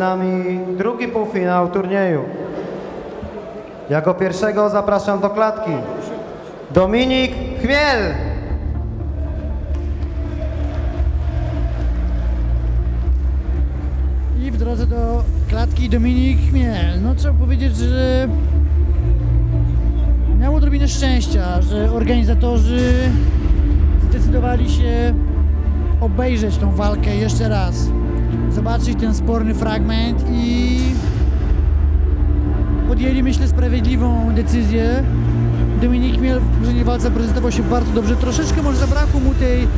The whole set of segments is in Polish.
nami drugi półfinał turnieju. Jako pierwszego zapraszam do klatki Dominik Chmiel. I w drodze do klatki Dominik Chmiel. No trzeba powiedzieć, że miał odrobinę szczęścia, że organizatorzy zdecydowali się obejrzeć tą walkę jeszcze raz. Zobaczyć ten sporny fragment i podjęli myślę sprawiedliwą decyzję. Dominik Chmiel w poprzedniej walce prezentował się bardzo dobrze. Troszeczkę może zabrakło mu tej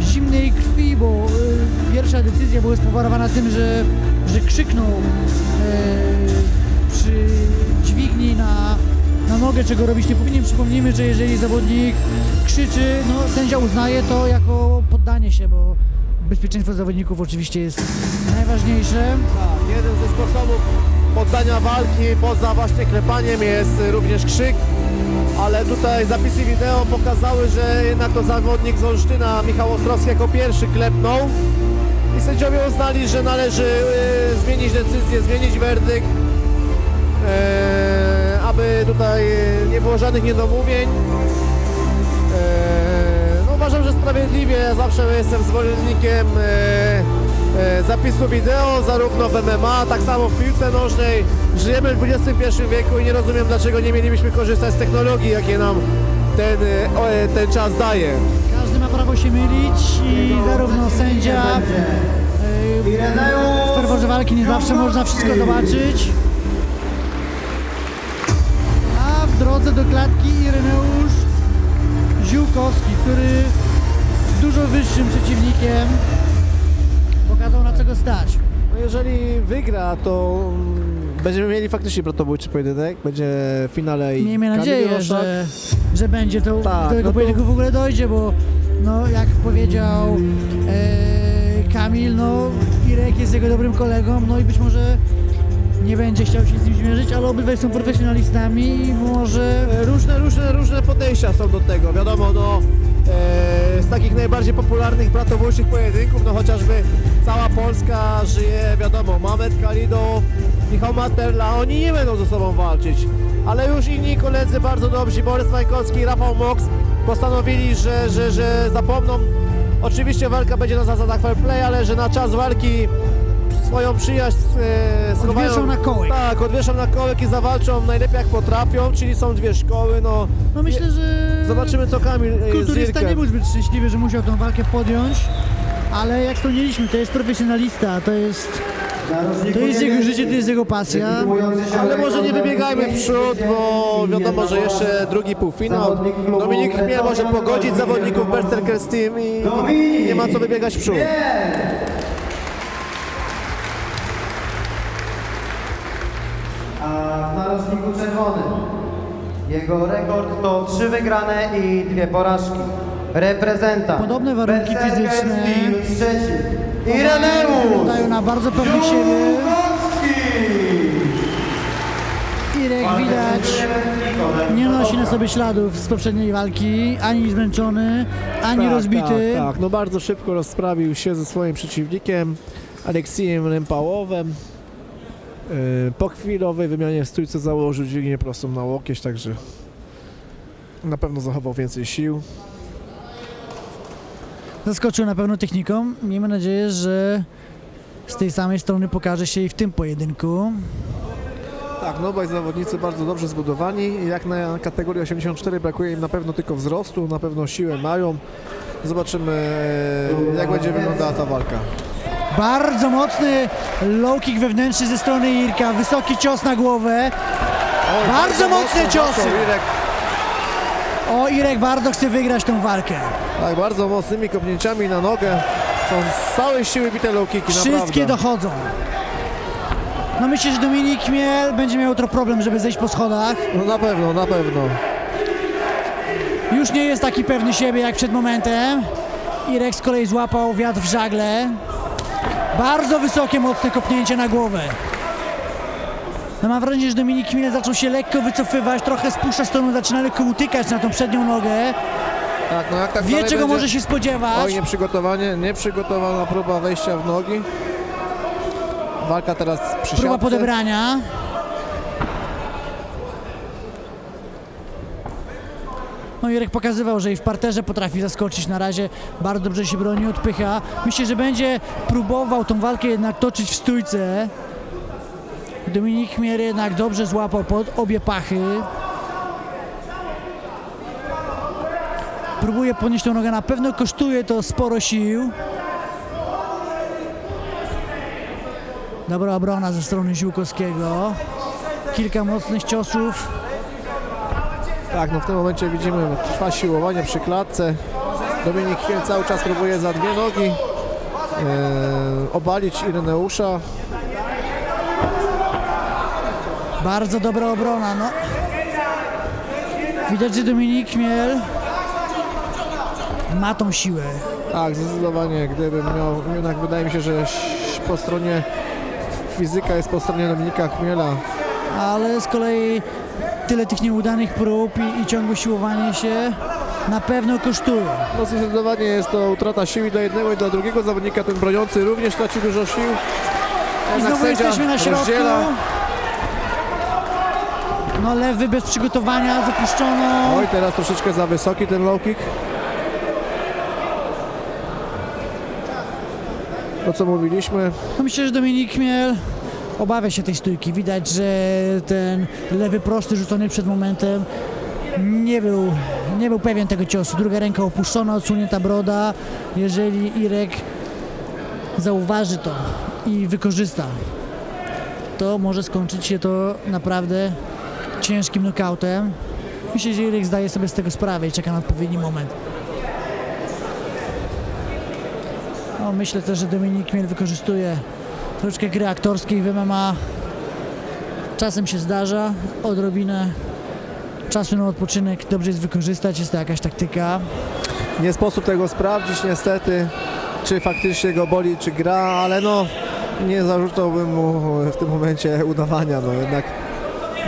zimnej krwi, bo y, pierwsza decyzja była spowodowana tym, że, że krzyknął y, przy dźwigni na, na nogę, czego robić nie powinien. Przypomnijmy, że jeżeli zawodnik krzyczy, no sędzia uznaje to jako poddanie się, bo bezpieczeństwo zawodników oczywiście jest najważniejsze. Tak, jeden ze sposobów poddania walki poza właśnie klepaniem jest y, również krzyk, ale tutaj zapisy wideo pokazały, że jednak to zawodnik z Olsztyna, Michał Ostrowski jako pierwszy klepnął i sędziowie uznali, że należy y, zmienić decyzję, zmienić werdykt, e, aby tutaj y, nie było żadnych niedomówień. No uważam, że sprawiedliwie, ja zawsze jestem zwolennikiem e, e, zapisu wideo, zarówno w MMA, tak samo w piłce nożnej. Żyjemy w XXI wieku i nie rozumiem, dlaczego nie mielibyśmy korzystać z technologii, jakie nam ten, e, ten czas daje. Każdy ma prawo się mylić i zarówno sędzia w ferworze walki nie zawsze można wszystko zobaczyć. A w drodze do klatki Ireneusz Ziółkowski, który z dużo wyższym przeciwnikiem pokazał na co go stać. No jeżeli wygra, to mm, będziemy mieli faktycznie protobójczy pojedynek, będzie w finale i Miejmy Kamil nadzieję, Roszak. że, że będzie to, Tak, do tego no to- pojedynku w ogóle dojdzie, bo no, jak powiedział e, Kamil, no Irek jest jego dobrym kolegą, no i być może nie będzie chciał się z nim zmierzyć, ale obydwaj są profesjonalistami i może E, Różne, różne, różne podejścia są do tego. Wiadomo, no, z takich najbardziej popularnych bratobójczych pojedynków, no chociażby cała Polska żyje, wiadomo, Mamet Kalidow, Michał Materla, oni nie będą ze sobą walczyć. Ale już inni koledzy bardzo dobrzy, Borys Majkowski Rafał Mox postanowili, że, że, że zapomną. Oczywiście walka będzie na zasadach fair play, ale że na czas walki swoją przyjaźń e, schowają... Odwieszą na kołek. Tak, odwieszą na kołek i zawalczą najlepiej jak potrafią, czyli są dwie szkoły, no... no myślę, że Zobaczymy co Kamil e, z kulturysta nie Irkiem. był zbyt szczęśliwy, że musiał tą walkę podjąć, ale jak wspomnieliśmy, to jest profesjonalista, to jest, to jest jego życie, to jest jego pasja. Ale może nie wybiegajmy w przód, bo wiadomo, że jeszcze drugi półfinał. Dominik Chmiel może pogodzić zawodników Berserker Team i nie ma co wybiegać w przód. W narożniku czerwonym jego rekord to trzy wygrane i dwie porażki. Reprezentant. Podobne warunki Berserker fizyczne. Szczecin. Ireneusz Wyglądają na bardzo pewnych siebie. Irek widać nie nosi na sobie śladów z poprzedniej walki, ani zmęczony, ani Tak, rozbity. Tak, tak, no bardzo szybko rozprawił się ze swoim przeciwnikiem, Aleksijem Rempałowem. Yy, Po chwilowej wymianie stójce założył dźwignię prostą na łokieć, także na pewno zachował więcej sił. Zaskoczył na pewno techniką. Miejmy nadzieję, że z tej samej strony pokaże się i w tym pojedynku. Tak, no obaj zawodnicy bardzo dobrze zbudowani. Jak na kategorię 84 brakuje im na pewno tylko wzrostu, na pewno siłę mają. Zobaczymy jak będzie wyglądała ta walka. Bardzo mocny low kick wewnętrzny ze strony Irka, wysoki cios na głowę. Oj, Bardzo mocne mocno ciosy. Irek. O, Irek bardzo chce wygrać tą walkę. Tak, bardzo mocnymi kopnięciami na nogę. Są z całej siły bite low kicki, Wszystkie naprawdę. dochodzą. No myślę, że Dominik Miel będzie miał jutro problem, żeby zejść po schodach. No na pewno, na pewno. Już nie jest taki pewny siebie jak przed momentem. Irek z kolei złapał wiatr w żagle. Bardzo wysokie, mocne kopnięcie na głowę. No mam wrażenie, że Dominik Chmiel zaczął się lekko wycofywać, trochę spuszcza stronę, zaczyna lekko utykać na tą przednią nogę. Tak, no jak tak Wie, czego będzie... może się spodziewać. Oj, nieprzygotowanie, nieprzygotowana próba wejścia w nogi. Walka teraz przy Próba siatce. podebrania. No pokazywał, że i w parterze potrafi zaskoczyć. Na razie bardzo dobrze się broni, odpycha. Myślę, że będzie próbował tą walkę jednak toczyć w stójce. Dominik Mier jednak dobrze złapał pod obie pachy. Próbuje podnieść tą nogę, na pewno kosztuje to sporo sił. Dobra obrona ze strony Ziółkowskiego. Kilka mocnych ciosów. Tak, no w tym momencie widzimy, trwa siłowanie przy klatce. Dominik Chwiel cały czas próbuje za dwie nogi e, obalić Ireneusza. Bardzo dobra obrona, no. Widać, że Dominik Chmiel ma tą siłę. Tak, zdecydowanie, gdybym miał, jednak wydaje mi się, że po stronie fizyka jest po stronie Dominika Chmiela. ale z kolei tyle tych nieudanych prób i, i ciągłe siłowanie się na pewno kosztuje. No zdecydowanie jest to utrata sił i dla jednego i dla drugiego zawodnika. Ten broniący również traci dużo sił. I znowu jesteśmy na środku. rozdziela. No lewy bez przygotowania, zapuszczono. Oj, teraz troszeczkę za wysoki ten low kick. To co mówiliśmy, No myślę, że Dominik Chmiel obawia się tej stójki. Widać, że ten lewy prosty rzucony przed momentem nie był, nie był pewien tego ciosu. Druga ręka opuszczona, odsunięta broda. Jeżeli Irek zauważy to i wykorzysta, to może skończyć się to naprawdę ciężkim nokautem. Myślę, że Irek zdaje sobie z tego sprawę i czeka na odpowiedni moment. No, myślę też, że Dominik Miel wykorzystuje troszeczkę gry aktorskiej w MMA. Czasem się zdarza, odrobinę czasu na odpoczynek dobrze jest wykorzystać, jest to jakaś taktyka. nie sposób tego sprawdzić niestety, czy faktycznie go boli, czy gra, ale no nie zarzucałbym mu w tym momencie udawania, no jednak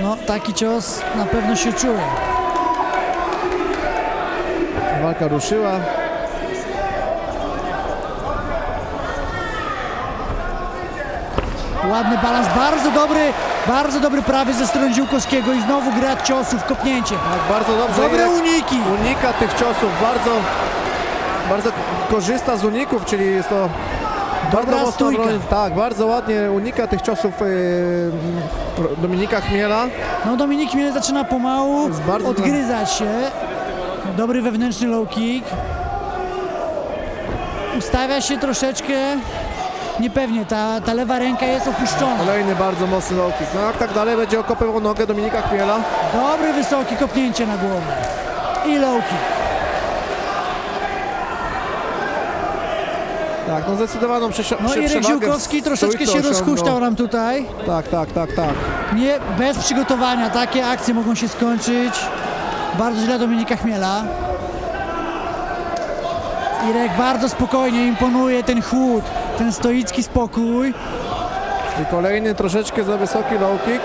No, taki cios na pewno się czuje. walka ruszyła. Ładny balans, bardzo dobry, bardzo dobry prawy ze strony Ziółkowskiego i znowu gra ciosów, kopnięcie. Tak, bardzo dobrze. Dobre uniki. Unika tych ciosów, bardzo, bardzo korzysta z uników, czyli jest to bardzo Dobra mocno stójka. broń. Tak, bardzo ładnie unika tych ciosów yy, Dominika Chmiela. No Dominik Miel zaczyna pomału bardzo odgryzać się. Dobry wewnętrzny low kick. Ustawia się troszeczkę niepewnie, ta, ta lewa ręka jest opuszczona. Kolejny bardzo mocny low kick. No jak tak dalej będzie okopem o nogę Dominika Chmiela. Dobry, wysoki kopnięcie na głowę. I low kick. Tak, no zdecydowaną przesio- No w Ziółkowski troszeczkę się rozhuśtał nam tutaj. Tak, tak, tak, tak. Nie, bez przygotowania takie akcje mogą się skończyć. Bardzo źle Dominika Chmiela. Irek bardzo spokojnie imponuje ten chłód, ten stoicki spokój. I kolejny troszeczkę za wysoki low kick.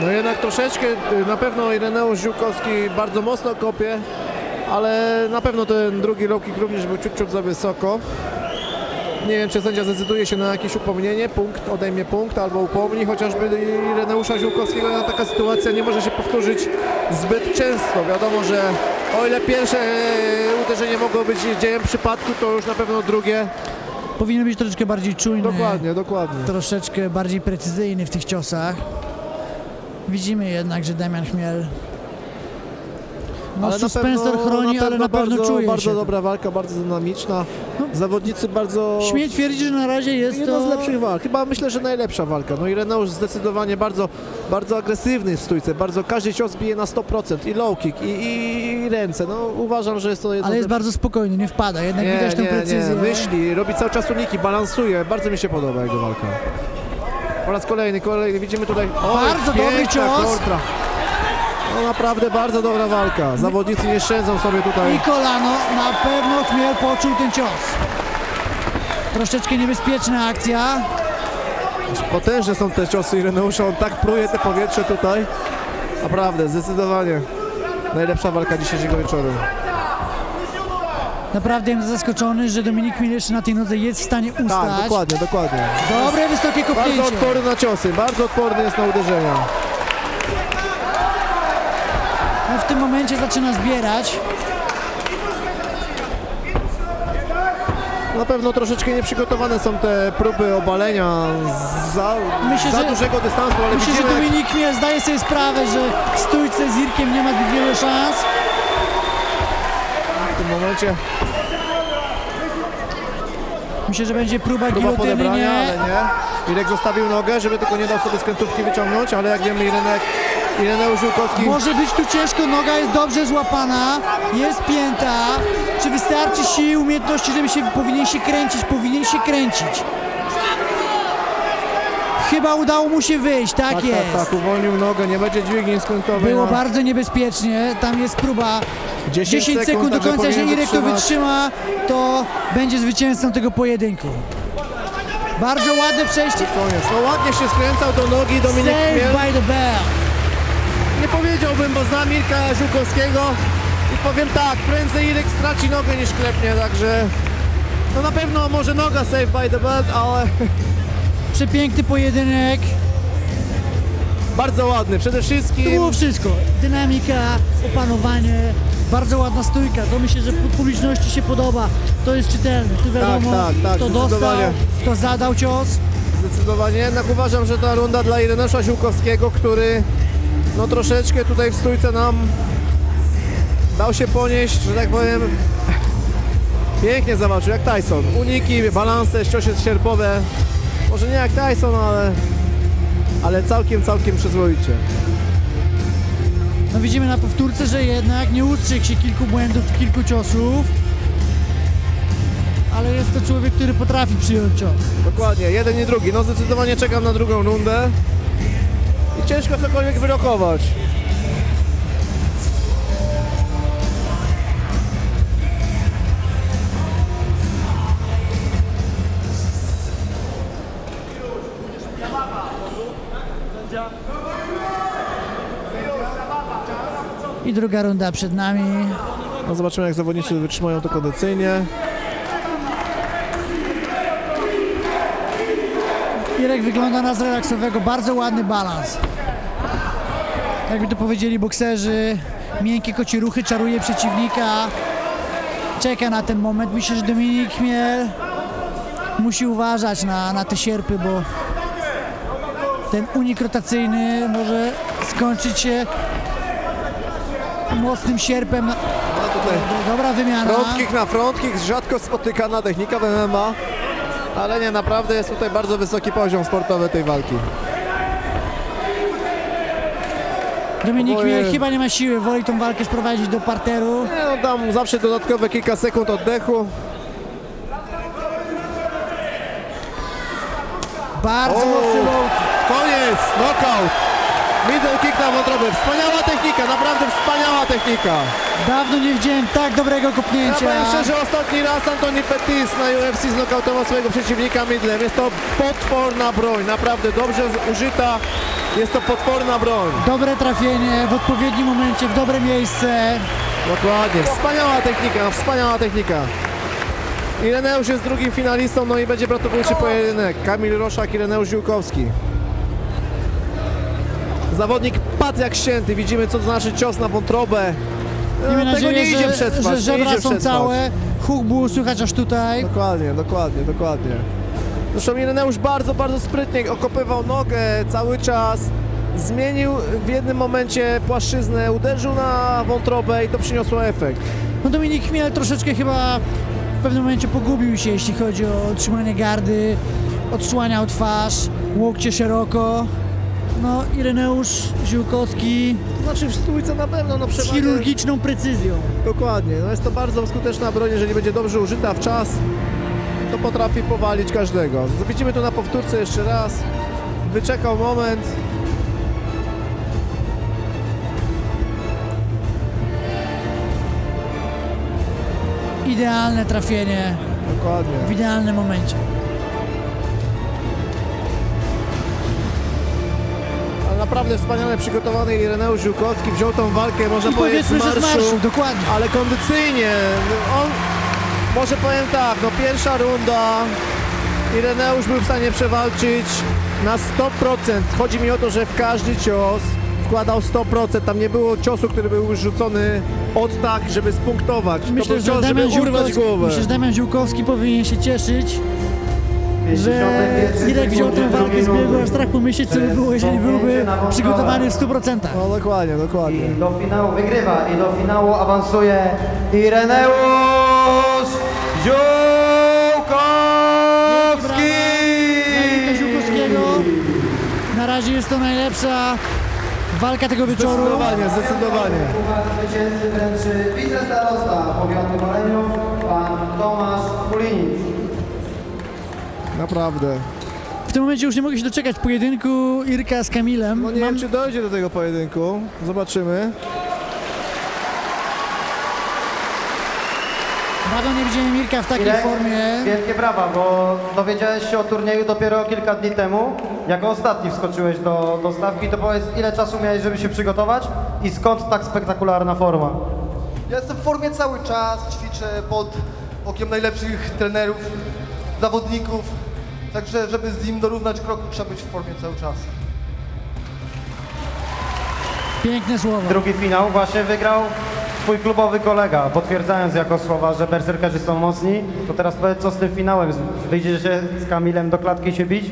No jednak troszeczkę, y, na pewno Ireneusz Ziółkowski bardzo mocno kopie, ale na pewno ten drugi low kick również był ciut, ciut za wysoko. Nie wiem, czy sędzia zdecyduje się na jakieś upomnienie, punkt, odejmie punkt albo upomni chociażby Ireneusza Ziółkowskiego. Taka sytuacja nie może się powtórzyć zbyt często. Wiadomo, że o ile pierwsze e, uderzenie mogło być dziełem przypadku, to już na pewno drugie. Powinien być troszeczkę bardziej czujny, Dokładnie, dokładnie. troszeczkę bardziej precyzyjny w tych ciosach. Widzimy jednak, że Damian Chmiel no, Ale na suspensor pewno- chroni, ale na pewno bardzo, czuje Bardzo się. to. dobra walka, bardzo dynamiczna. No. Zawodnicy bardzo... Śmiem twierdzić, że na razie jest Jedna to z lepszych walk. Chyba myślę, że najlepsza walka. No i Reneusz zdecydowanie bardzo, bardzo agresywny w stójce. Bardzo, każdy cios bije na 100%. I low kick, i, i, i ręce. No uważam, że jest to jedno ale jest bardzo spokojny, nie wpada, jednak nie, widać tę nie, precyzję. nie, myśli, robi cały czas uniki, balansuje. Bardzo mi się podoba jego walka. Po raz kolejny, kolejny, widzimy tutaj... Oj, Bardzo dobry cios. kontra. No naprawdę bardzo dobra walka. Zawodnicy nie szczędzą sobie tutaj. I kolano, na pewno Chmiel poczuł ten cios. Troszeczkę niebezpieczna akcja. Potężne są te ciosy Ireneusza, on tak pruje te powietrze tutaj. Naprawdę, zdecydowanie najlepsza walka dzisiejszego wieczoru. Naprawdę jestem zaskoczony, że Dominik jeszcze na tej nodze jest w stanie ustać. Tak, dokładnie, dokładnie. Dobre, wysokie Bardzo kopnięcie. odporny na ciosy, bardzo odporny jest na uderzenia. W tym momencie zaczyna zbierać. Na pewno troszeczkę nieprzygotowane są te próby obalenia za, Myślę, za że- dużego dystansu, ale Myślę, że widzimy, jak- Dominik Chmiel zdaje sobie sprawę, że w stójce z Irkiem nie ma zbyt wiele szans. w tym momencie Myślę, że będzie próba, próba gilotyny, nie. ale nie. Irek zostawił nogę, żeby tylko nie dał sobie skrętówki wyciągnąć, ale jak wiemy Irenek, Ireneusz Żółkowski Może być tu ciężko, noga jest dobrze złapana, jest pięta. Czy wystarczy sił, umiejętności, żeby się powinien się kręcić, powinien się kręcić. Chyba udało mu się wyjść, tak, tak, jest. tak, tak, uwolnił nogę, nie będzie dźwigni skrętowej. Było no. bardzo niebezpiecznie, tam jest próba 10, 10 sekund do końca, jeżeli Irek to wytrzyma, to będzie zwycięzcą tego pojedynku. Bardzo ładne przejście. Koniec. No ładnie się skręcał do nogi Dominik Saved by the bell. Powiedziałbym, bo znam Mirka Żółkowskiego i powiem tak, prędzej Irek straci nogę niż klepnie, także no na pewno może noga save by the belt, ale Przepiękny pojedynek. bardzo ładny. Przede To wszystkim było wszystko. Dynamika, opanowanie, bardzo ładna stójka. To myślę, że pu- publiczności się podoba. To jest czytelne. Tu wiadomo, tak, tak, kto dostał, zdecydowanie. kto zadał cios. zdecydowanie. Jednak uważam, że ta runda dla Ireneusza Żółkowskiego, który no troszeczkę tutaj w stójce nam dał się ponieść, że tak powiem pięknie zawalczył, jak Tyson. Uniki, balanse, ciosie sierpowe. Może nie jak Tyson, ale, ale całkiem, całkiem przyzwoicie. No widzimy na powtórce, że jednak nie ustrzegł się kilku błędów, kilku ciosów. Ale jest to człowiek, który potrafi przyjąć cios. Dokładnie, jeden i drugi. No zdecydowanie czekam na drugą rundę. Ciężko cokolwiek wyrokować. I druga runda przed nami. No zobaczymy jak zawodnicy wytrzymają to kondycyjnie. Irek wygląda na zrelaksowego, bardzo ładny balans. Jakby to powiedzieli bokserzy, miękkie kocie ruchy, czaruje przeciwnika. Czeka na ten moment. Myślę, że Dominik Chmiel musi uważać na, na te sierpy, bo ten unik rotacyjny może skończyć się mocnym sierpem. No tutaj Dobra wymiana. front kick na front kick, rzadko spotykana technika w MMA. Ale nie, naprawdę jest tutaj bardzo wysoki poziom sportowy tej walki. Dominik Oboje- chyba nie ma siły, woli tą walkę sprowadzić do parteru. Nie, no dam zawsze dodatkowe kilka sekund oddechu. Bardzo O! mocny low Koniec, knockout. Middle kick na wątrobę. Wspaniała technika, naprawdę wspaniała technika. Dawno nie widziałem tak dobrego Ja kopnięcia. powiem szczerze, ostatni raz Antoni Pettis na UFC znokautował swojego przeciwnika midlem. Jest to potworna broń, naprawdę dobrze użyta. Jest to potworna broń. Dobre trafienie w odpowiednim momencie, w dobre miejsce. Dokładnie, wspaniała technika, wspaniała technika. Ireneusz jest drugim finalistą, no i będzie bratobójczy pojedynek. Kamil Roszak, Ireneusz Ziłkowski. Zawodnik padł jak ścięty, widzimy co to znaczy cios na wątrobę. No, Miejmy tego nadzieję, nie idzie że, przetrwać, że nie żebra idzie są przetrwać. całe. Huk było słychać aż tutaj. Dokładnie, dokładnie, dokładnie. Zresztą Ireneusz bardzo, bardzo sprytnie okopywał nogę cały czas. Zmienił w jednym momencie płaszczyznę, uderzył na wątrobę i to przyniosło efekt. No Dominik Chmiel troszeczkę chyba w pewnym momencie pogubił się, jeśli chodzi o trzymanie gardy, odsłaniał twarz, łokcie szeroko. No Ireneusz Ziółkowski To znaczy w stójce na pewno, no z przewagę... chirurgiczną precyzją. Dokładnie, no jest to bardzo skuteczna broń, jeżeli będzie dobrze użyta w czas, potrafi powalić każdego. Widzimy to na powtórce jeszcze raz. Wyczekał moment. Idealne trafienie Dokładnie. w idealnym momencie. Naprawdę wspaniale przygotowany Ireneusz Ziółkowski wziął tą walkę, można I powiedzieć, z marszu, dokładnie. ale kondycyjnie. On może powiem tak, no pierwsza runda Ireneusz był w stanie przewalczyć na 100%. Chodzi mi o to, że w każdy cios wkładał 100%. Tam nie było ciosu, który był rzucony od tak, żeby spunktować. to Myślę, był że cios, żeby Damian urwać Ziółkowski, głowę. myślę, że Damian Ziółkowski powinien się cieszyć, 51 że Irek wziął tę walkę z biegu, aż strach pomyśleć, co by było, jeżeli byłby przygotowany w 100%. No dokładnie, dokładnie. I do finału wygrywa i do finału awansuje Ireneusz Ziółkowski! Na razie jest to najlepsza walka tego wieczoru. Zdecydowanie, zdecydowanie. Zwycięzcy wręczy wicestarosta powiatu Maleniów, pan Tomasz Kulinicz. Naprawdę. W tym momencie już nie mogę się doczekać pojedynku Irka z Kamilem. No nie Mam- wiem, czy dojdzie do tego pojedynku. Zobaczymy. Dawno nie widziałem Irka w takiej Irek, formie. Wielkie brawa, bo dowiedziałeś się o turnieju dopiero kilka dni temu. Jako ostatni wskoczyłeś do, do stawki, to powiedz ile czasu miałeś, żeby się przygotować i skąd tak spektakularna forma? Ja jestem w formie cały czas, ćwiczę pod okiem najlepszych trenerów, zawodników. Także, żeby z nim dorównać kroku, trzeba być w formie cały czas. Piękne słowa. Drugi finał właśnie wygrał twój klubowy kolega, potwierdzając jako słowa, że berserkerzy są mocni. To teraz powiedz co z tym finałem, wyjdziesz się z Kamilem do klatki się bić?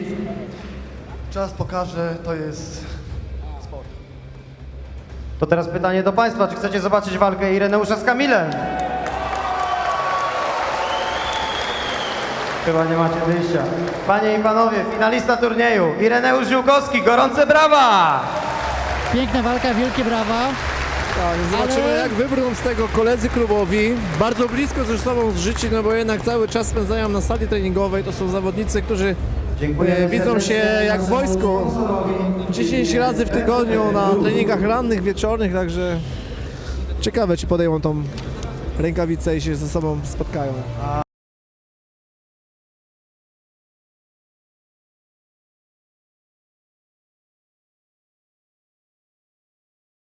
Czas pokaże, to jest sport. To teraz pytanie do Państwa, czy chcecie zobaczyć walkę Ireneusza z Kamilem? Chyba nie macie wyjścia. Panie i Panowie, finalista turnieju Ireneusz Ziółkowski, gorące brawa! Piękna walka, wielkie brawa. Tak, zobaczymy Ale- jak wybrną z tego koledzy klubowi. Bardzo blisko ze sobą zżyci, no bo jednak cały czas spędzają na sali treningowej. To są zawodnicy, którzy Dziękuję e, widzą się jak w wojsku. sponsorowi. 10 razy w tygodniu na treningach rannych, wieczornych, także ciekawe czy podejmą tą rękawicę i się ze sobą spotkają.